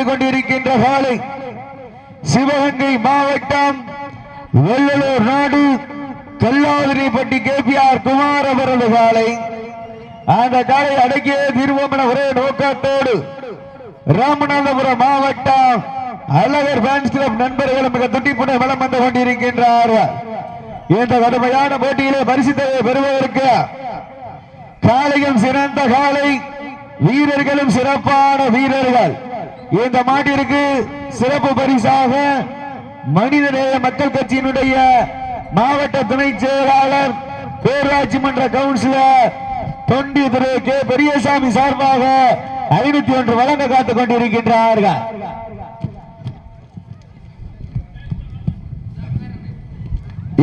காத்துக் கொண்டிருக்கின்ற காலை சிவகங்கை மாவட்டம் வெள்ளலூர் நாடு Kallathiripatti K P R Kumar அவரது காலை அந்த காலை அடக்கிய திருவமன ஒரே நோக்கத்தோடு ராமநாதபுரம் மாவட்டம் அழகர் ஃபேன்ஸ் கிளப் நண்பர்களும் மிக துட்டிப்புடன் வளம் வந்து கொண்டிருக்கின்றார்கள் இந்த கடுமையான போட்டியிலே பரிசுத்ததை பெறுவதற்கு காலையும் சிறந்த காலை வீரர்களும் சிறப்பான வீரர்கள். இந்த மாட்டிற்கு சிறப்பு பரிசாக மனிதநேய மக்கள் கட்சியினுடைய மாவட்ட துணை செயலாளர் பேராட்சி மன்ற கவுன்சிலர் தொண்டி திரு கே பெரியசாமி சார்பாக ஐநூத்தி ஒன்று வழங்க காத்துக் கொண்டிருக்கின்றார்கள்.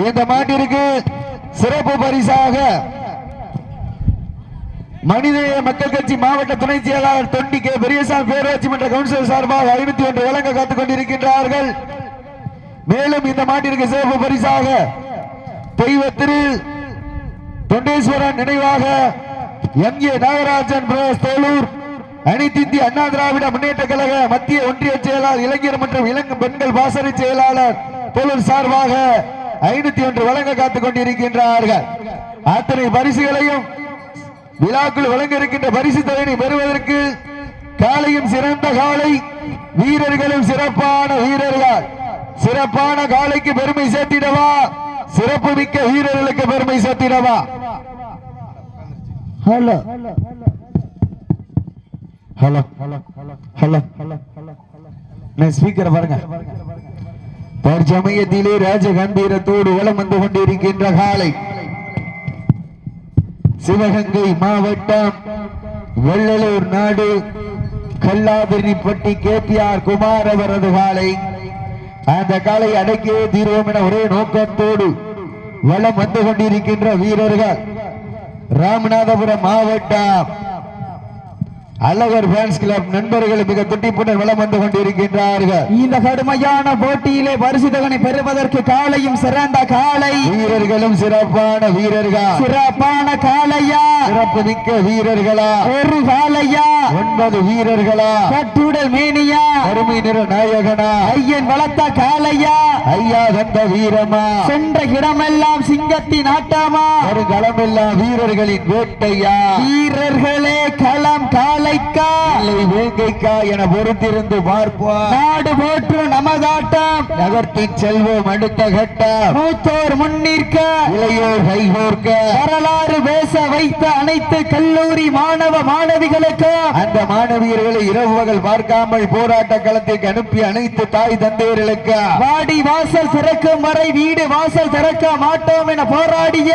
இந்த மாட்டிற்கு சிறப்பு பரிசாக மனிதநேய மக்கள் கட்சி மாவட்ட துணை செயலாளர் தொண்டி கே பெரியசாமி பேராட்சி மன்ற கவுன்சிலர் சார்பாக ஐநூத்தி ஒன்று வழங்க காத்துக் கொண்டிருக்கின்றார்கள் மேலும் இந்த மாட்டிற்கு சிறப்பு பரிசாக தெய்வத்திரு தொண்டேஸ்வரன் நினைவாக M A Nagarajan brothers Tholur அனைத்திந்திய அண்ணா திராவிட முன்னேற்ற கழக மத்திய ஒன்றிய செயலாளர் இளைஞர் மற்றும் இளங்கும் பெண்கள் பாசறை செயலாளர் தோலூர் சார்பாக ஐநூத்தி ஒன்று வழங்க காத்துக் கொண்டிருக்கின்றார்கள் அத்தனை பரிசுகளையும் விழாக்கள் வழங்க இருக்கின்ற பரிசு தலைவனை பெறுவதற்கு காலையும் சிறந்த காலை வீரர்களும் சிறப்பான வீரர்கள். சிறப்பான காலைக்கு பெருமை சேர்த்திடவா? சிறப்பு மிக்க வீரர்களுக்கு பெருமை சேர்த்திடவா? ஹலோ. ஹலோ. ஹலோ. ஹலோ ஸ்பீக்கரை பாருங்க. தற்சமயத்திலே ராஜ கம்பீரத்தோடு வலம் வந்து கொண்டிருக்கின்ற காலை. சிவகங்கை மாவட்டம் வெள்ளலூர் நாடு கல்லாதிரிப்பட்டி கேபிஆர் குமார் அவரது காலை. அந்த காலை அடக்கியே தீர்வோம் என ஒரே நோக்கத்தோடு வளம் வந்து கொண்டிருக்கின்ற வீரர்கள். ராமநாதபுரம் மாவட்டம். அழகர் ஃபேன்ஸ் கிளப் நண்பர்கள் மிக துட்டிப்புடன் வலம் வந்து கொண்டிருக்கின்றார்கள். இந்த கடுமையான போட்டியிலே பரிசுதகனை பெறுவதற்கு காலையும் சிறந்த காலை. வீரர்களும் சிறப்பான வீரர்கள்? சிறப்பான காலையா? சிறப்பு மிக்க வீரர்களா? ஒரு காலையா? ஒன்பது வீரர்களா? கட்டுடல் மேனியா? அருமை நிற நாயகனா? ஐயன் வளர்த்த காலையா? ஐயா தந்த வீரமா? சென்ற இடமெல்லாம் சிங்கத்தின் ஆட்டமா? ஒரு களமெல்லாம் வீரர்களின் வேட்டையா? வீரர்களே களம் காலைக்கா இல்லை வேங்கைக்கா என பொறுத்திருந்து பார்ப்போம். நாடு போற்று நமதாட்டம். நகர்த்தின் செல்வோம் அடுத்த கட்டம். மூத்தோர் முன்னிற்க இளையோர் கைகோர்க்க வரலாறு பேச வைத்த அனைத்து கல்லூரி மாணவ மாணவிகளுக்கு. அந்த மாணவியர்களை இரவு பகல் பார்க்காமல் போராட்ட களத்திற்கு அனுப்பி அனைத்து தாய் தந்தையர்களுக்கு. வாடி வாசல் திறக்கும் வரை வீடு வாசல் திறக்க மாட்டோம் என போராடிய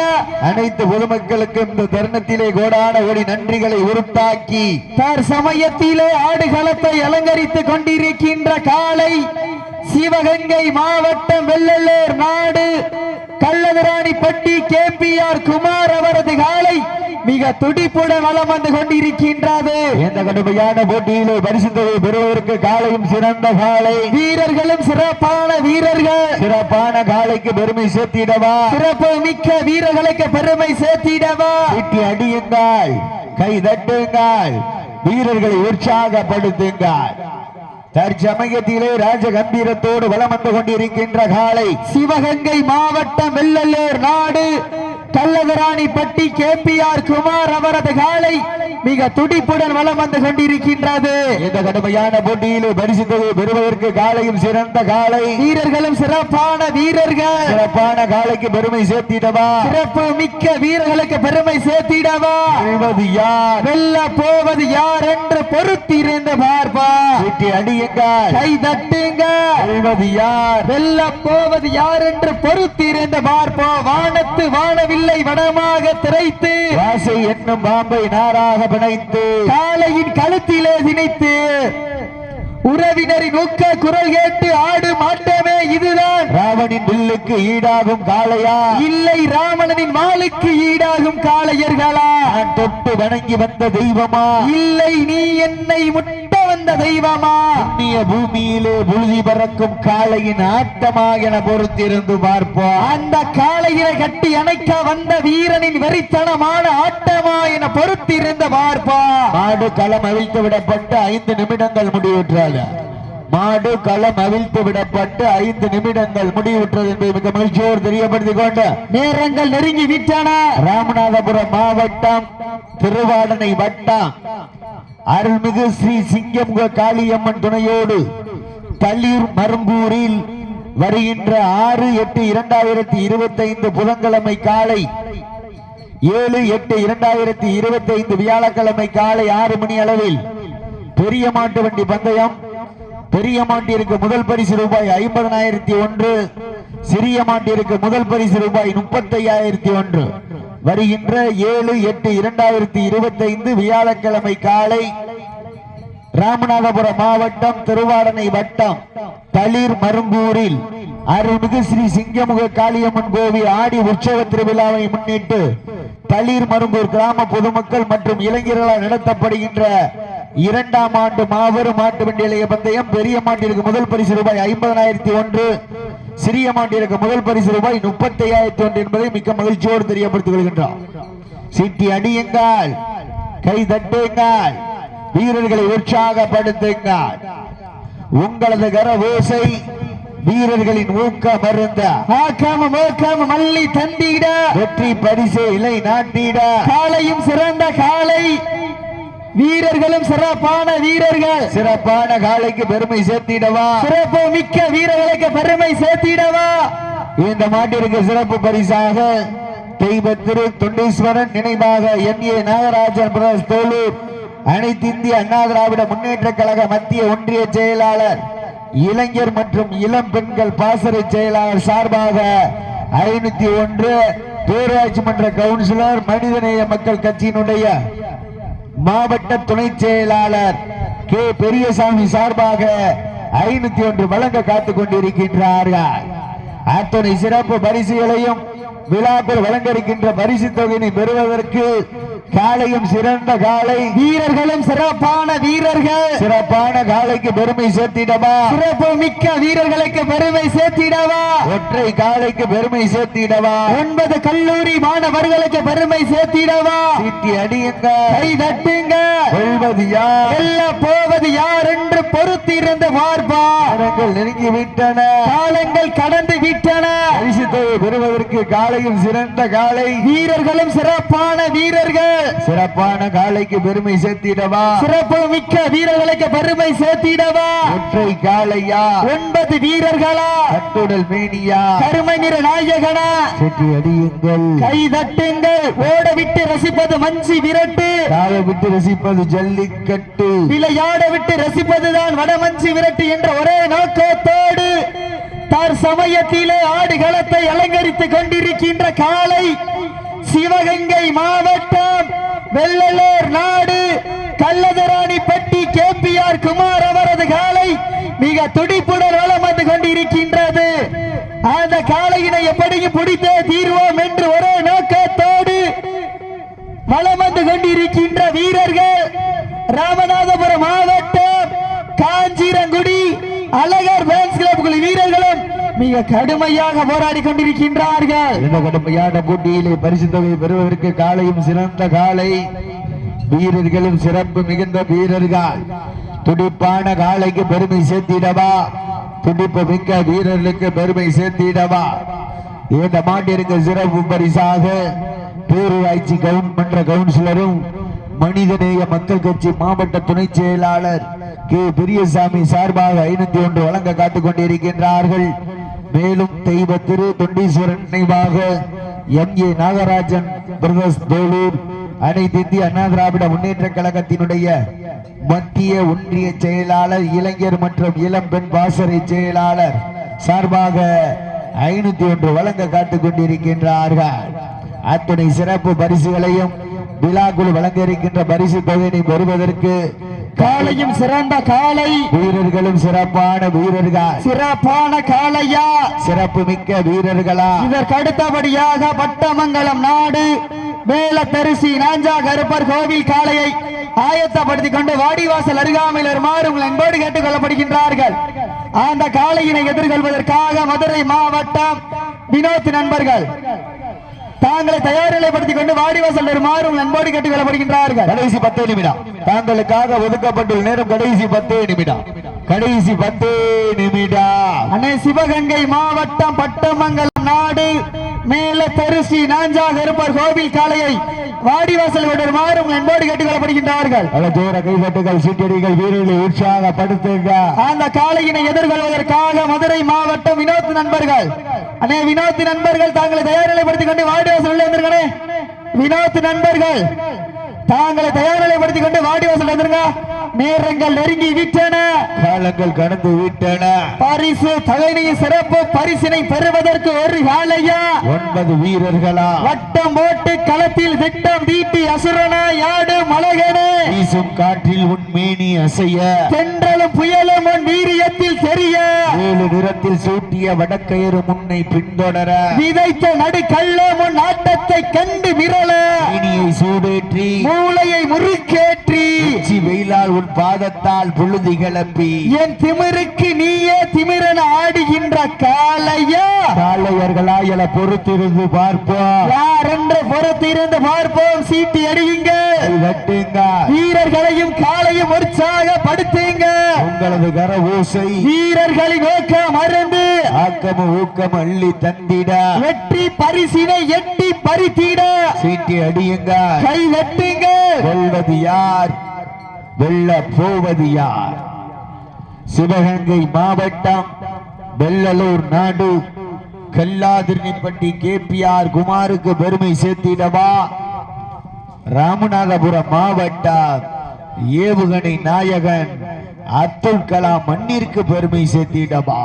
அனைத்து பொதுமக்களுக்கும் இந்த தருணத்திலே கோடான கோடி நன்றிகளை உருத்தாக்கி தர் சமயத்திலே ஆடுகளத்தை அலங்கரித்துக் கொண்டிருக்கின்ற காலை சிவகங்கை மாவட்டம் வெள்ளலூர் நாடு. கள்ளவராணிப்பட்டி கேபிஆர் குமார் அவரது காலை மிக துடிப்புடன் வலம் வந்து கொண்டிருக்கின்றது. இந்த கடுமையான போட்டியிலே பரிசுத்தவை பெறுவதற்கு காலையும் சிறந்த காலை வீரர்களும் சிறப்பான வீரர்கள். சிறப்பான காலைக்கு பெருமை சேர்த்திடவா? சிறப்பு மிக்க வீரர்களுக்கு பெருமை சேர்த்திடவா? அடியுங்கள் கை தட்டுங்கள் வீரர்களை உற்சாகப்படுத்துங்கள். தற்சமயத்திலே ராஜ கம்பீரத்தோடு வலம் வந்து கொண்டிருக்கின்ற காலை சிவகங்கை மாவட்டம் வெள்ளலூர் நாடு. கள்ளதராணிப்பட்டி கேபிஆர் குமார் அவரது காலை மிக துடிப்புடன் வலம் வந்து கொண்டிருக்கின்றது. இந்த கடுமையான போட்டியிலே பரிசுத்தவை பெறுவதற்கு காலையும் சிறந்த காலை வீரர்களும் சிறப்பான வீரர்கள். சிறப்பான காலைக்கு பெருமை சேர்த்திடவா? சிறப்பு மிக்க வீரர்களுக்கு பெருமை சேர்த்திடவா? வெல்வது யார்? வெல்ல போவது யார் என்று பொறுத்திருந்து பார்ப்பா வீட்டி அடியுங்கள் கை தட்டுங்க வெல்வது யார்? வெல்ல போவது யார் என்று பொறுத்திருந்து பார்ப்போம் வானத்து வானவில்லை வடமாக திரைத்து. வாசை என்னும் பாம்பை நாராக பிணைத்து. காளையின் கழுத்திலே திணைத்து உறவினரின் ஊக்க குரல் கேட்டு ஆடு மாட்டமே இதுதான். ராவணின் வில்லுக்கு ஈடாகும் காளையா? இல்லை ராமணனின் வாளுக்கு ஈடாகும் காளையர்களா? நான் தொட்டு வணங்கி வந்த தெய்வமா? இல்லை நீ என்னை முட்ட வந்த தெய்வமா? புண்ணிய பூமியிலே புழுதி பறக்கும் காளையின் ஆட்டமா என பொறுத்திருந்து பார்ப்போம். அந்த காளையினை கட்டி அணைக்க வந்த வீரனின் வெறித்தனமான ஆட்டமா என பொறுத்திருந்த பார்ப்பா மாடு களம் அவிழ்த்து விடப்பட்டு ஐந்து நிமிடங்கள் முடிவுற்றாங்க மாடு களம் அவிழ்த்து விடப்பட்டு ஐந்து நிமிடங்கள் முடிவுற்றது என்பதை மிக மகிழ்ச்சியோடு தெரியப்படுத்திக் கொண்டு நேரங்கள் நெருங்கி விட்டன. ராமநாதபுரம் மாவட்டம் திருவாடனை வட்டம். அருள்மிகு ஸ்ரீ சிங்கம் காளியம்மன் துணையோடு தள்ளீர் மருங்கூரில் வருகின்ற ஆறு எட்டு இரண்டாயிரத்தி இருபத்தி ஐந்து புதன்கிழமை காலை ஏழு எட்டு இரண்டாயிரத்தி இருபத்தி ஐந்து வியாழக்கிழமை காலை ஆறு மணி அளவில் பெரிய மாட்டு வண்டி பந்தயம். பெரிய மாட்டிற்கு முதல் பரிசு ரூபாய் ஐம்பதனாயிரத்தி ஒன்று. சிறிய மாட்டிற்கு முதல் பரிசு ரூபாய் முப்பத்தையாயிரத்தி ஒன்று. வருகின்ற ஏழு எட்டு இரண்டாயிரத்தி இருபத்தி ஐந்து வியாழக்கிழமை காலை ராமநாதபுரம் மாவட்டம் திருவாடனை வட்டம் தளிர் மருங்கூரில் அருள்மிகு ஸ்ரீ சிங்கமுக காளியம்மன் கோவில் ஆடி உற்சவ திருவிழாவை முன்னிட்டு தளிர் மருங்கூர் கிராம பொதுமக்கள் மற்றும் இளைஞர்களால் நடத்தப்படுகின்ற இரண்டாம் ஆண்டு மாபெரும் மாட்டு வண்டி இளைய பந்தயம் பெரிய மாட்டிற்கு முதல் பரிசு ரூபாய் ஐம்பதனாயிரத்தி ஒன்று சிறிய மாட்டிற்கு முதல் பரிசு ரூபாய் முப்பத்தி ஐயாயிரத்தி ஒன்று என்பதை மிக்க மகிழ்ச்சியோடு தெரியப்படுத்திக் கொள்கின்றோம் சீட்டி அடியுங்கள் கை தட்டுங்கள் வீரர்களை உற்சாகப்படுத்துங்கள். உங்களது கர ஓசை வீரர்களின் ஊக்க மருந்த ஆக்காம மோக்காம மல்லி தந்திட. வெற்றி பரிசு இலை நாட்டிட. காலையும் சிறந்த காலை வீரர்களும் சிறப்பான வீரர்கள். சிறப்பான காலைக்கு பெருமை சேர்த்திடவா? சிறப்பு மிக்க வீரர்களுக்கு பெருமை சேர்த்திடவா? இந்த மாட்டிற்கு சிறப்பு பரிசாக தெய்வ திரு தொண்டீஸ்வரன் நினைவாக என் ஏ. நாகராஜன் பிரதர்ஸ் தோலூர் அனைத்து இந்திய அண்ணா திராவிட முன்னேற்ற கழக மத்திய ஒன்றிய செயலாளர் இளைஞர் மற்றும் இளம் பெண்கள் பாசறை செயலாளர் சார்பாக ஐநூத்தி ஒன்று பேரூராட்சி மன்ற கவுன்சிலர் மனிதநேய மக்கள் கட்சியினுடைய மாவட்ட துணை செயலாளர் கே. பெரியசாமி சார்பாக ஐநூத்தி ஒன்று வழங்க காத்துக் கொண்டிருக்கின்றார்கள். அத்தனை சிறப்பு பரிசுகளையும் விழாக்கள் வழங்க இருக்கின்ற பரிசு தொகையினை பெறுவதற்கு காலையும் சிறந்த காலை வீரர்களும் சிறப்பான வீரர்கள். சிறப்பான காலைக்கு பெருமை சேர்த்திடவா? சிறப்பு மிக்க வீரர்களுக்கு பெருமை சேர்த்திடவா? ஒற்றை காலைக்கு பெருமை சேர்த்திடவா? ஒன்பது கல்லூரி மாணவர்களுக்கு பெருமை சேர்த்திடவா? சீட்டி அடியுங்க. கை தட்டுங்க. வெல்வது யார்? வெல்ல போவது யார் என்று பொறுத்திருந்து பார்ப்பா. நேரங்கள் நெருங்கி விட்டன. காலங்கள் கடந்து விட்டன. பரிசு பெறுவதற்கு காலையும் சிறந்த காலை வீரர்களும் சிறப்பான வீரர்கள். சிறப்பான காலைக்கு பெருமை சேர்த்திடவா? சிறப்பு மிக்க வீரர்களுக்கு பெருமை சேர்த்திடவா? ஒற்றை காலையா ஒன்பது வீரர்களா? கட்டுடல் மேனியா? கருமை நிற நாயகனா? செட்டி அடியுங்கள். கை தட்டுங்கள். ஓட விட்டு ரசிப்பது மஞ்சி விரட்டு. காலை விட்டு ரசிப்பது ஜல்லிக்கட்டு. விளையாட விட்டு ரசிப்பதுதான் வடமஞ்சி விரட்டு என்ற ஒரே நோக்கத்தோடு தார் சமயத்திலே ஆடுகளத்தை அலங்கரித்துக் கொண்டிருக்கின்ற காலை சிவகங்கை மாவட்டம் வெள்ளலூர் நாடு. கள்ளதராணி பட்டி குமார் அவரது காலை மிக துடிப்புடன் வளம் வந்து கொண்டிருக்கின்றது. அந்த காளையினை எப்படியும் பிடித்தே தீர்வோம் என்று ஒரே நோக்கத்தோடு வளம் வந்து கொண்டிருக்கின்ற வீரர்கள் ராமநாதபுரம் மாவட்டம் காஞ்சிரங்குடி அழகர் பேன்ஸ் கிளப் வீரர்களும் மிக கடுமையாக போராடி கொண்டிருக்கின்றார்கள். இந்த கடுமையான போட்டியிலே பரிசு தொகை பெறுவதற்கு காலையும் சிறந்த காலை. வீரர்களும் சிறப்பு மிகுந்த வீரர்கள். துடிப்பான காலைக்கு பெருமை சேர்த்திடவா? துடிப்பு மிக்க வீரர்களுக்கு பெருமை சேர்த்திடவா? இந்த மாட்டிற்கு சிறப்பு பரிசாக பேரூராட்சி கவுன்மன்ற கவுன்சிலரும் மனிதநேய மக்கள் கட்சி மாவட்ட துணை செயலாளர் கே. பெரியசாமி சார்பாக ஐநூத்தி ஒன்று வழங்க காத்துக் கொண்டிருக்கின்றார்கள். மேலும் தெய்வ திரு தொண்டீஸ்வரன் நினைவாக M A Nagarajan brothers Tholur அனைத்து இந்திய அண்ணா திராவிட முன்னேற்ற கழகத்தினுடைய மத்திய ஒன்றிய செயலாளர் இளைஞர் மற்றும் இளம்பெண் பாசறை செயலாளர் சார்பாக ஐநூத்தி ஒன்று வழங்க காத்துக் கொண்டிருக்கின்றார்கள். அத்துணை சிறப்பு பரிசுகளையும் விழாக்குழு வழங்க இருக்கின்ற பரிசு தொகையினை பெறுவதற்கு காலையும் சிறந்த காலை வீரர்களும் சிறப்பான வீரர்கள். சிறப்பான காளையா. சிறப்பு மிக்க வீரர்களா. இதற்கு அடுத்தபடியாக பட்டமங்கலம் நாடு மேலத்தரிசி நாஞ்சா கருப்பர் கோவில் காளையை ஆயத்தப்படுத்திக் கொண்டு வாடிவாசல் அருகாமையில் வருமாறு உங்கள் அன்போடு கேட்டுக் கொள்ளப்படுகின்றார்கள். அந்த காளையினை எதிர்கொள்வதற்காக மதுரை மாவட்டம் வினோத் நண்பர்கள். தாங்களை தயார் நிலைப்படுத்திக் கொண்டு வாடிவாசல் வருமாறு உங்கள் அன்போடு கேட்டுக் கொள்ளப்படுகின்றார்கள் கடைசி பத்து நிமிடம். தாங்களுக்காக ஒதுக்கப்பட்டுள்ள நேரம் கடைசி பத்து நிமிடம். கடைசி பத்து நிமிடம். அண்ணே சிவகங்கை மாவட்டம் பட்டமங்கலம் நாடு மேல தரிசி நாஞ்சா கருப்பர் கோவில் காளையை. வாடிவாசல் விடுமாறு உங்கள் என்போடு கேட்டுக்கொள்ளப்படுகின்றார்கள். கைதட்டுகள் சீட்டடிகள் வீரர்களை உற்சாகப்படுத்துங்க. அந்த காளையினை எதிர்கொள்வதற்காக மதுரை மாவட்டம் வினோத் நண்பர்கள். அண்ணே வினோத் நண்பர்கள் தாங்களை தயார்நிலைப்படுத்திக் கொண்டு வாடிவாசல் உள்ள வந்திருக்கனே வினோத் நண்பர்கள் தாங்களை தயார்நிலைப்படுத்திக் கொண்டு வாடிவாசல் வந்துருங்க. நேரங்கள் நெருங்கி விட்டன. காலங்கள் கடந்து விட்டன. பரிசு தகனிய சிறப்பு பரிசினை பெறுவதற்கு ஒரு காலையா ஒன்பது வீரர்களா? வட்டம் போட்டு களத்தில் திட்டம் தீட்டி அசுரனா யாடு மலகனே? வீசும் காற்றில் உன் மேனி அசைய. தென்றலும் புயலும் உன் வீரியத்தில் தெரிய. ஏழு நிறத்தில் சூட்டிய வடக்கயிறு முன்னை பின்தொடர. விதைத்த நடு கள்ளம் உன் ஆட்டத்தை கண்டு மிரள. மேனியை சூடேற்றி. மூளையை முறுக்கேற்றி வெயிலால் உன் பாதத்தால் புழுதி கிளப்பி என் திமிருக்கு நீயே திமிரன ஆடுகின்ற காலையா காளையர்களா என பொறுத்திருந்து பார்ப்போம். யார் என்று பொறுத்திருந்து பார்ப்போம்? சீட்டி அடியுங்க. வெட்டுங்க வீரர்களையும் காலையும் உற்சாகப்படுத்துங்க உங்களது கர ஓசை வீரர்களின் நோக்கம் மறந்து ஆக்கம ஊக்கம் அள்ளி தந்திட. வெற்றி பரிசினை எட்டி பறித்திட. சீட்டி அடியுங்க. கை வெட்டுங்க வெல்வது யார்? வெல்ல போவது யார்? சிவகங்கை மாவட்டம் வெள்ளலூர் நாடு. கல்லாதிரிப்பட்டி கேபிஆர் குமாருக்கு பெருமை சேர்த்திடவா? ராமநாதபுரம் மாவட்டம் ஏவுகணை நாயகன் அப்துல் கலாம் மண்ணிற்கு பெருமை சேர்த்திடவா?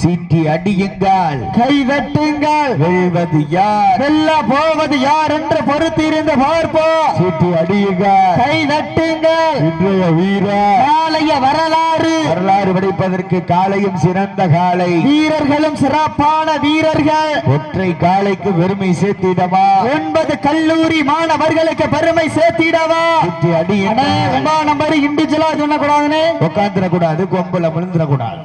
சீட்டி அடியுங்கள். கை வெட்டுங்கள். வெல்வது யார்? வெல்ல போவது யார் என்று பொறுத்திருந்து பார்ப்போம். சீட்டி அடியுங்கள். கை தட்டுங்கள் இன்றைய வீரர் காலைய வரலாறு. வரலாறு படைப்பதற்கு காலையும் சிறந்த காலை வீரர்களும் சிறப்பான வீரர்கள். ஒற்றை காலைக்கு பெருமை சேர்த்திடவா? ஒன்பது கல்லூரி மாணவர்களுக்கு பெருமை சேர்த்திடவா? சுற்றி அடி ஒன்பதாம் நம்பர் இண்டிவிஜுவலா சொல்லக்கூடாதுன்னு உட்காந்துட கூடாது கொம்புல விழுந்துட கூடாது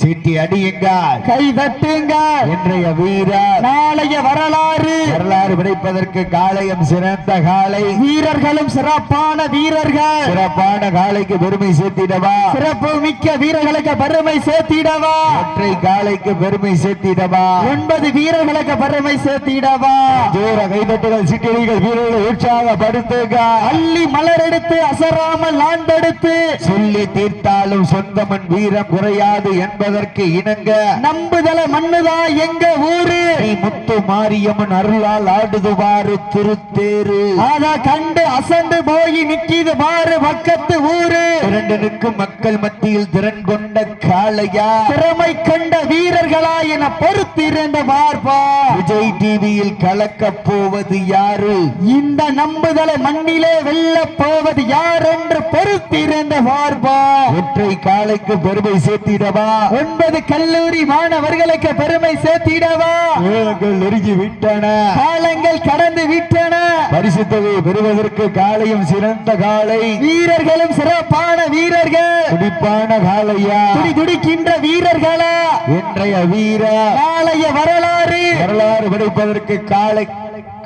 சீட்டி அடியுங்கள். கை தட்டுங்கள். இன்றைய வீரர். நாளைய வரலாறு. வரலாறு படைப்பதற்கு காளையம் சிறந்த காலை வீரர்களும் சிறப்பான வீரர்கள். சிறப்பான காலைக்கு பெருமை சேர்த்திடவா? சிறப்பு மிக்க வீரர்களுக்கு பெருமை சேர்த்திடவா? ஒற்றை காலைக்கு பெருமை சேர்த்திடவா? ஒன்பது வீரர்களுக்கு பெருமை சேர்த்திடவா? தூர கைதட்டுகள் சிட்டிகள் வீரர்களை உற்சாகப்படுத்துக அள்ளி மலர் எடுத்து அசராமல் ஆண்டெடுத்து. சொல்லி தீர்த்தாலும் சொந்தமன் வீரம் குறையாது என்பதற்கு இணங்க. நம்புதல மண்ணுதா எங்க ஊரு? முத்து மாரியம்மன் அருளால் ஆடுதுவாறு திருத்தேரு அத கண்டு அசந்து போய் நிக்கிது பாரு பக்கத்து ஊரு. இரண்டு நிற்கும் மக்கள் மத்தியில் திறன் கொண்ட காளையா. திறமை கண்ட வீரர்களா என பொறுத்திருந்த பார்ப்பா. விஜய் டிவியில் கலக்க போவது யாரு? இந்த நம்புதலை மண்ணிலே வெல்ல போவது யார் என்று பொறுத்திருந்த பார்ப்பா. ஒற்றை காளைக்கு பெருமை சேர்த்திடவா? ஒன்பது கல்லூரி மாணவர்களுக்கு பெருமை சேர்த்திடவா? வேகங்கள் நெருங்கி விட்டன காலங்கள் கடந்து விட்டன பரிசு தொகையை பெறுவதற்கு காளையும் சிறந்த காளை வீரர்களும் சிறப்பான வீரர்கள். துடிப்பான காளையா துடி துடிக்கின்ற வீரர்களா? இன்றைய வீரர் நாளைய வரலாறு. வரலாறு படைப்பதற்கு காலை.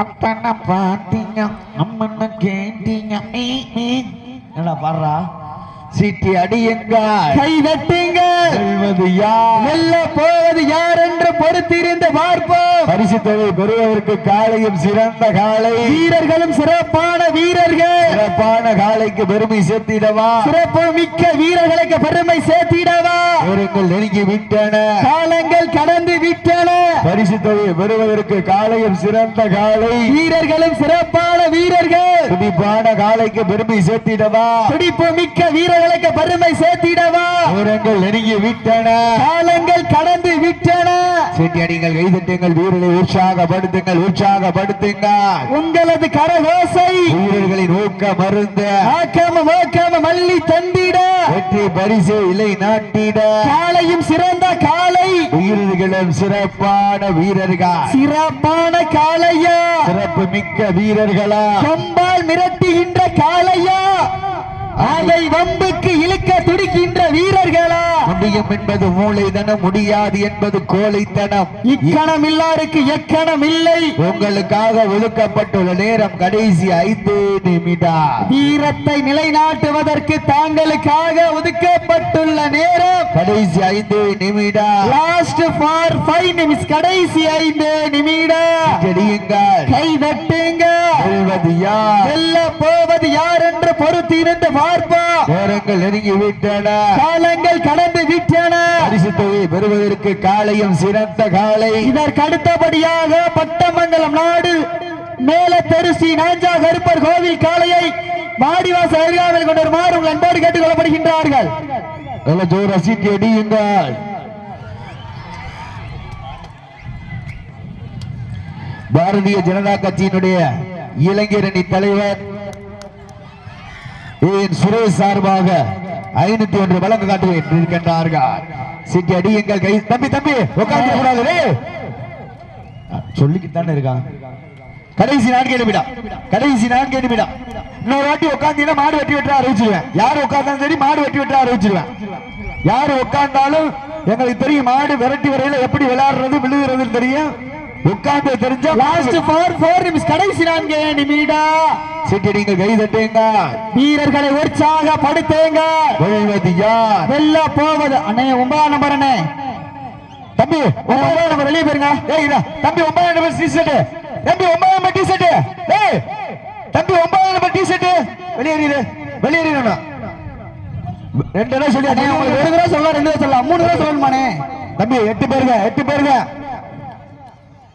அப்பன பாத்தீங்க அம்மன கேட்டீங்க. என்னடா பாடுறா? சீட்டி அடியுங்கள் கை தட்டுங்க வெல்ல போவது யார் என்று பொறுத்திருந்து பார்ப்போம். பரிசு தொகை பெறுவதற்கு காலையும் சிறந்த காலை வீரர்களும் சிறப்பான வீரர்கள். சிறப்பான காலைக்கு பெருமை சேர்த்திடவா? சிறப்பு மிக்க வீரர்களுக்கு பெருமை சேர்த்திடவா? நேரங்கள் நெருங்கி விட்டன. காலங்கள் கடந்து விட்டன. பரிசு தொகை பெறுவதற்கு காலையும் சிறந்த காலை வீரர்களும் சிறப்பான வீரர்கள். துடிப்பான காலைக்கு பெருமை சேர்த்திடவா? துடிப்பு மிக்க வீரர்களுக்கு பெருமை சேர்த்திடவா? நேரங்கள் நெருங்கி விட்டன. காலங்கள் கடந்து விட்டன. சீட்டி அடிங்கள் கைதட்டுங்கள் வீரர்களை உற்சாகப்படுத்துங்கள் உற்சாகப்படுத்துங்கள். உங்களது கரகோசை வீரர்களின் ஊக்க மருந்த ஆக்காம மோக்காம மல்லி தந்திட. வெற்றி பரிசு இலை நாட்டிட. காலையும் சிறந்த காலை வீரர்களும் சிறப்பான வீரர்கள். சிறப்பான காளையா. சிறப்பு மிக்க வீரர்களா. கொம்பால் மிரட்டுகின்ற காளையா. அதை வம்புக்கு இழுக்க துடிக்கின்ற வீரர்களா? முடியும் என்பது மூளைதனம் முடியாது என்பது கோழைத்தனம். இக்கணம் இல்லாருக்கு எக்கணம் இல்லை. உங்களுக்காக ஒதுக்கப்பட்டுள்ள நேரம் கடைசி ஐந்து நிமிடம். வீரத்தை நிலைநாட்டுவதற்கு தாங்களுக்காக ஒதுக்கப்பட்டுள்ள நேரம். கடைசி ஐந்து நிமிடம். லாஸ்ட் ஃபார் ஃபைவ் நிமிஷம் கடைசி ஐந்து நிமிடம். கை தட்டுங்க வெல்வது யார்? வெல்ல போவது யார் என்று பொறுத்திருந்து பார்ப்போம். நேரங்கள் நெருங்கி விட்டன. காலங்கள் கடந்து விட்டன. பரிசு தொகை பெறுவதற்கு காலையும் சிறந்த காலை. இதற்கு அடுத்தபடியாக பட்டமங்கலம் நாடு மேல தெருசி நாஞ்சா கருப்பர் கோவில் காளையை வாடிவாச அருகாமல் கொண்டு வருமாறு உங்கள் அன்போடு கேட்டுக் கொள்ளப்படுகின்றார்கள் ஜோர சீட்டி அடியுங்கள். பாரதிய ஜனதா கட்சியினுடைய இளைஞரணி தலைவர் என் சுரேஷ் சார்பாக ஐநூத்தி ஒன்று வழங்க காட்டுகின்றார்கள் சீட்டி அடியுங்கள் கை தம்பி தம்பி உட்காந்து கூடாது சொல்லிக்கிட்டானே இருக்கான். கடைசி நான்கு நிமிடம். கடைசி நான்கு நிமிடம். இன்னொரு வாட்டி உட்காந்தீங்கன்னா மாடு வெட்டி விட்டு அறிவிச்சிருவேன். யார் உட்கார்ந்தாலும் சரி மாடு வெட்டி விட்டு அறிவிச்சிருவேன். யார் உட்கார்ந்தாலும் எங்களுக்கு தெரியும் மாடு விரட்டி வரையில எப்படி விளையாடுறது விழுகிறது தெரியும். உட்கார்ந்து தெரிஞ்சா லாஸ்ட் ஃபார் ஃபோர் நிமிஷம். கடைசி நான்கு நிமிடம். சீட்டி நீங்க கை தட்டுங்க. வீரர்களை உற்சாகப்படுத்துங்க. வெல்வது யார்? வெல்ல போவது அண்ணே ஒன்பதாம் நம்பர் அண்ணே? தம்பி ஒன்பதாம் நம்பர் வெளியே போயிருங்க. ஏய் இதா, தம்பி ஒன்பதாம் நம்பர் டி ஷர்ட் தம்பி ஒன்பதாம் நம்பர் டி ஷர்ட் ஏய் தம்பி ஒன்பதாம் நம்பர் டி ஷர்ட் வெளியேறிடு வெளியேறிடணும் ரெண்டு இடம் சொல்லி ஒரு தடவை சொல்லலாம் ரெண்டு தடவை சொல்லலாம். மூணு தடவை சொல்லணுமாண்ணே? தம்பி எட்டு பேருங்க எட்டு பேருங்க.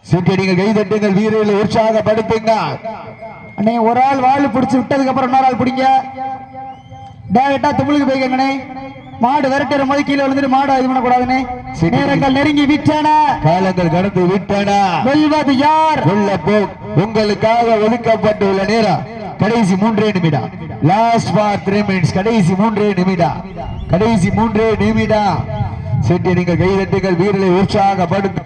சீட்டடிங்க கை தட்டுங்கள் வீரர்களை உற்சாகப்படுத்துங்க. அண்ணே ஒரு ஆள் வாழ் பிடிச்சு விட்டதுக்கு அப்புறம் இன்னொரு ஆள் பிடிங்க. டேரக்டா தும்ளுக்கு போய்க்கங்கண்ணே மாடு விரட்டுற போது கீழே விழுந்துட்டு மாடு இது பண்ணக்கூடாதுண்ணே சரி. நேரங்கள் நெருங்கி விட்டன. காலங்கள் கடந்து விட்டன. வெல்வது யார்? உள்ள போ. உங்களுக்காக ஒதுக்கப்பட்டுள்ள நேரம். கடைசி மூன்றே நிமிடம். லாஸ்ட் ஃபார் த்ரீ மினிட்ஸ் கடைசி மூன்றே நிமிடம். கடைசி மூன்றே நிமிடம். சீட்டடிங்க கை தட்டுங்கள் வீரர்களை உற்சாகப்படுத்த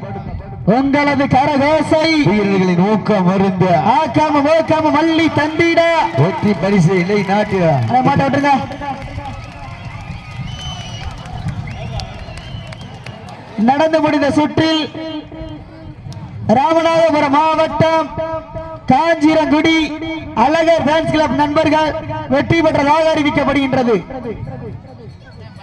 உங்களது கரகோசை வீரர்களின் ஊக்கம் மருந்து. ஆக்காம மோக்காம மல்லி தந்திட. வெற்றி பரிசு இல்லை நாட்டிட. மாட்ட விட்டுருங்க. நடந்து முடிந்த சுற்றில் ராமநாதபுரம் மாவட்டம் காஞ்சிரங்குடி அழகர் டான்ஸ் கிளப் நண்பர்கள் வெற்றி பெற்றதாக அறிவிக்கப்படுகின்றது.